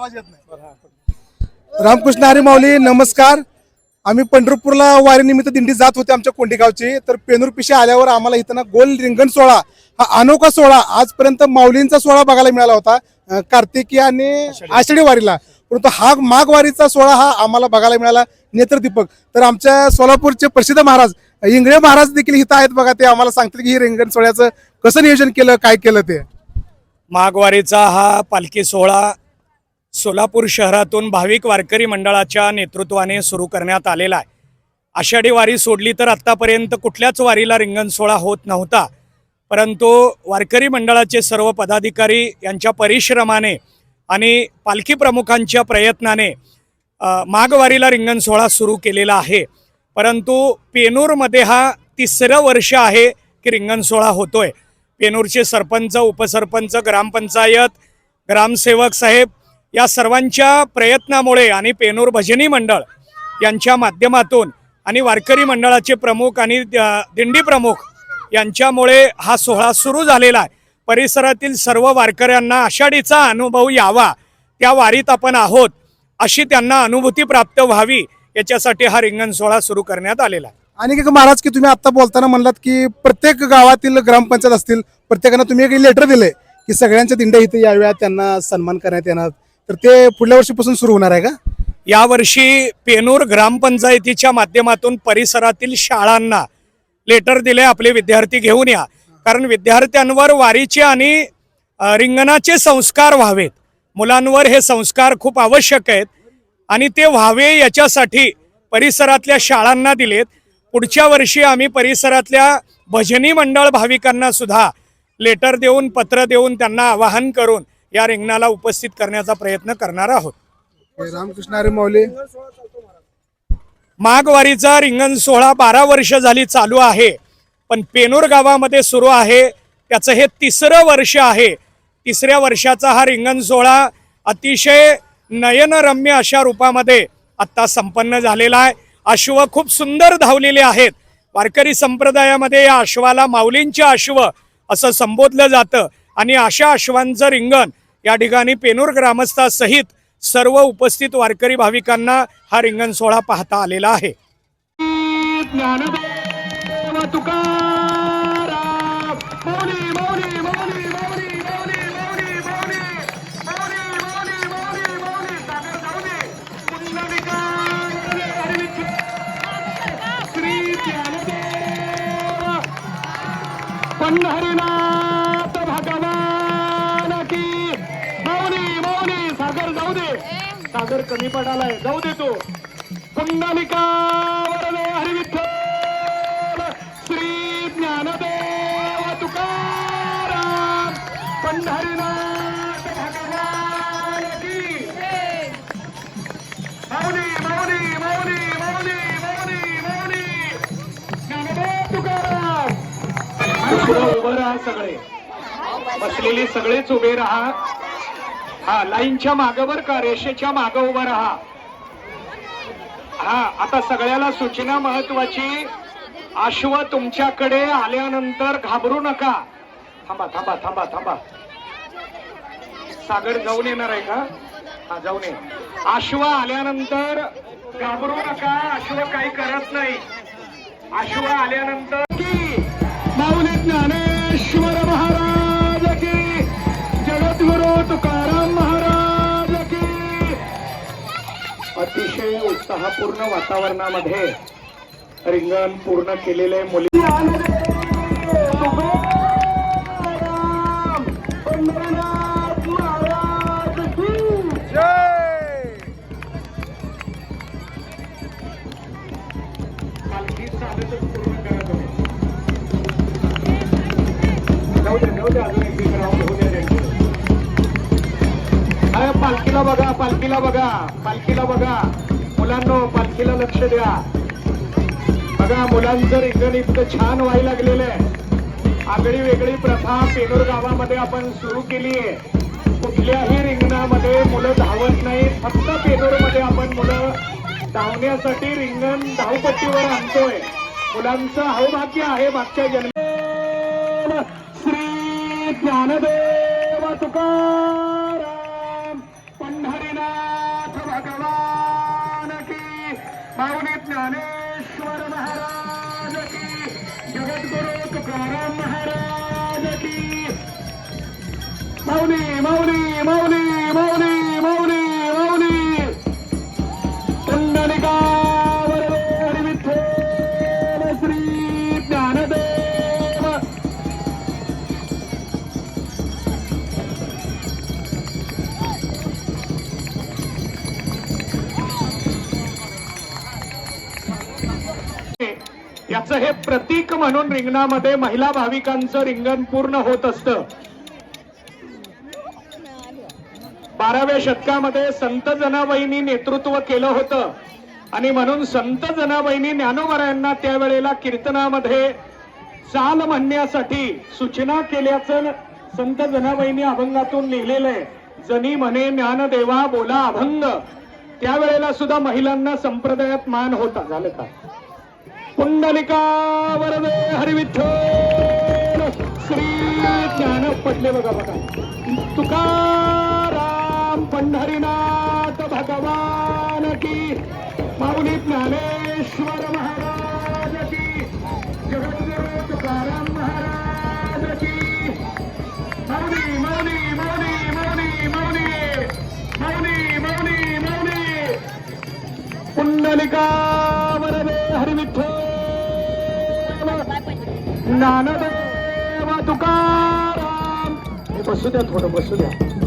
आवाज येत नाही. रामकृष्ण हरी माऊली नमस्कार. आम्ही पंढरपूरला वारीनिमित्त दिंडी जात होते आमच्या कोंडीगावची तर पेनूर पिशे आल्यावर आम्हाला इथं ना गोल रिंगण सोहळा हा अनोखा सोहळा आजपर्यंत माऊलींचा सोहळा बघायला मिळाला होता कार्तिकी आणि आषाढी वारीला. परंतु हा माघ वारीचा सोहळा हा आम्हाला बघायला मिळाला नेत्रदीपक. तर आमच्या सोलापूरचे प्रसिद्ध महाराज इंगळे महाराज देखील इथं आहेत बघा ते आम्हाला सांगतील की ही रिंगण सोहळ्याचं कसं नियोजन केलं काय केलं ते? माघवारीचा हा पालखी सोहळा सोलापूर शहरातून भाविक वारकरी मंडळाच्या नेतृत्वाने सुरू करण्यात आलेला आहे. आषाढी वारी सोडली तर आत्तापर्यंत कुठल्याच वारीला रिंगण सोहळा होत नव्हता. परंतु वारकरी मंडळाचे सर्व पदाधिकारी यांच्या परिश्रमाने आणि पालखी प्रमुखांच्या प्रयत्नाने माघवारीला रिंगण सोहळा सुरू केलेला आहे. परंतु पेनूरमध्ये हा तिसरं वर्ष आहे की रिंगण सोहळा होतोय. पेनूरचे सरपंच उपसरपंच ग्रामपंचायत ग्रामसेवक साहेब या सर्वांच्या प्रयत्नामुळे आणि पेनूर भजनी मंडळ यांच्या माध्यमातून आणि वारकरी मंडळाचे प्रमुख आणि दिंडी प्रमुख यांच्यामुळे हा सोहळा सुरू झालेला आहे. परिसरातील सर्व वारकऱ्यांना आषाढीचा अनुभव यावा त्या वारीत आपण आहोत अशी त्यांना अनुभूती प्राप्त व्हावी याच्यासाठी हा रिंगण सोहळा सुरू करण्यात आलेला आहे. आणि महाराज की तुम्ही आता बोलताना म्हणलात की प्रत्येक गावातील ग्रामपंचायत असतील प्रत्येकानं तुम्ही एक लेटर दिले की सगळ्यांच्या दिंड्या इथे याव्या त्यांना सन्मान करण्यात येणार. तर ते पुढल्या वर्षीपासून सुरू होणार आहे का? यावर्षी पेनूर ग्रामपंचायतीच्या माध्यमातून परिसरातील शाळांना लेटर दिले आपले विद्यार्थी घेऊन या. कारण विद्यार्थ्यांवर वारीचे आणि रिंगणाचे संस्कार व्हावेत. मुलांवर हे संस्कार खूप आवश्यक आहेत आणि ते व्हावे याच्यासाठी परिसरातल्या शाळांना दिलेत. पुढच्या वर्षी आम्ही परिसरातल्या भजनी मंडळ भाविकांना सुद्धा लेटर देऊन पत्र देऊन त्यांना आवाहन करून या रिंगणाला उपस्थित करण्याचा प्रयत्न करणार आहोत. रामकृष्ण हरी माऊली. माघवारीचा रिंगण सोहळा बारा वर्ष झाली चालू आहे. पण पेनूर गावामध्ये सुरू आहे. त्याचं हे तिसरं वर्ष आहे. तिसऱ्या वर्षाचा हा रिंगण सोहळा अतिशय नयनरम्य अशा रूपामध्ये आत्ता संपन्न झालेला आहे. अश्व खूप सुंदर धावलेले आहेत. वारकरी संप्रदायामध्ये या अश्वाला माऊलींचे अश्व असं संबोधलं जातं. आणि अशा अश्वांचं रिंगण या ठिकाणी पेनूर ग्रामस्थासहित सर्व उपस्थित वारकरी भाविकांना हा रिंगण सोहळा पाहता आलेला आहे. ज्ञानदेव. सागर कमी पडालाय. जाऊ देतो पुंडलिका वरदे हरी श्री ज्ञानदेव तुकाराम. पंढरीनाथ भगवान की. मौली मौली मौली मौली मौली मौली ज्ञानदेव तुकाराम. उभं राहा सगळे. बसलेले सगळेच उभे राहा. हा लाईनच्या मागं बर का रेषेच्या मागं उभं राहा. हा आता सगळ्याला सूचना महत्वाची. अश्व तुमच्याकडे आल्यानंतर घाबरू नका. थांबा थांबा थांबा थांबा. सागर जाऊन येणार आहे का? हा जाऊन ये. अश्व आल्यानंतर घाबरू नका. अश्व काही करत नाही. अश्व आल्यानंतर की माऊली ज्ञानेश्वर महाराज तुकाराम महाराज की अतिशय उत्साहपूर्ण वातावरणामध्ये रिंगण पूर्ण केलेले मुली पालखी चालतच पूर्ण करत होते. पालखीला बघा पालखीला बघा पालखीला बघा. मुलांनो पालखीला लक्ष द्या. बघा मुलांचं रिंगण इतकं छान व्हायला लागलेलं आहे. आगळी वेगळी प्रथा पेनूर गावामध्ये आपण सुरू केली आहे. कुठल्याही रिंगणामध्ये मुलं धावत नाहीत फक्त पेनूरमध्ये आपण मुलं धावण्यासाठी रिंगण धावपट्टीवर आणतोय. मुलांचं हौभाग्य आहे मागच्या जन्म श्री ज्ञानदेव तुका पाहुणे ज्ञानेश्वर महाराज की जगद्गुरु तुकाराम महाराज की. माऊली माऊली माऊली याचं हे प्रतीक म्हणून रिंगणामध्ये महिला भाविकांचं रिंगण पूर्ण होत असतं. बाराव्या शतकामध्ये संत जनाबाईंनी नेतृत्व केलं होतं. आणि म्हणून संत जनाबाईंनी ज्ञानोबरायांना त्यावेळेला कीर्तनामध्ये चाल म्हणण्यासाठी सूचना केल्याचं संत जनाबाईंनी अभंगातून लिहिलेलं आहे जनी म्हणे ज्ञानदेवा बोला अभंग. त्यावेळेला सुद्धा महिलांना संप्रदायात मान होता. झालं का? पुंडलिका वरदे हरिविठ्ठल. श्री ज्ञान पडले बघा बघा. तुकाराम पंढरीनाथ भगवान की. माऊली ज्ञानेश्वर महाराज की. जगद्गुरु तुकाराम महाराज की. माऊली माऊली माऊली माऊली माऊली. माऊली माऊली माऊली. पुंडलिका वरदे हरिविठ्ठल. ज्ञानदेव तुकाराम. हे बसू द्या थोडं बसू द्या.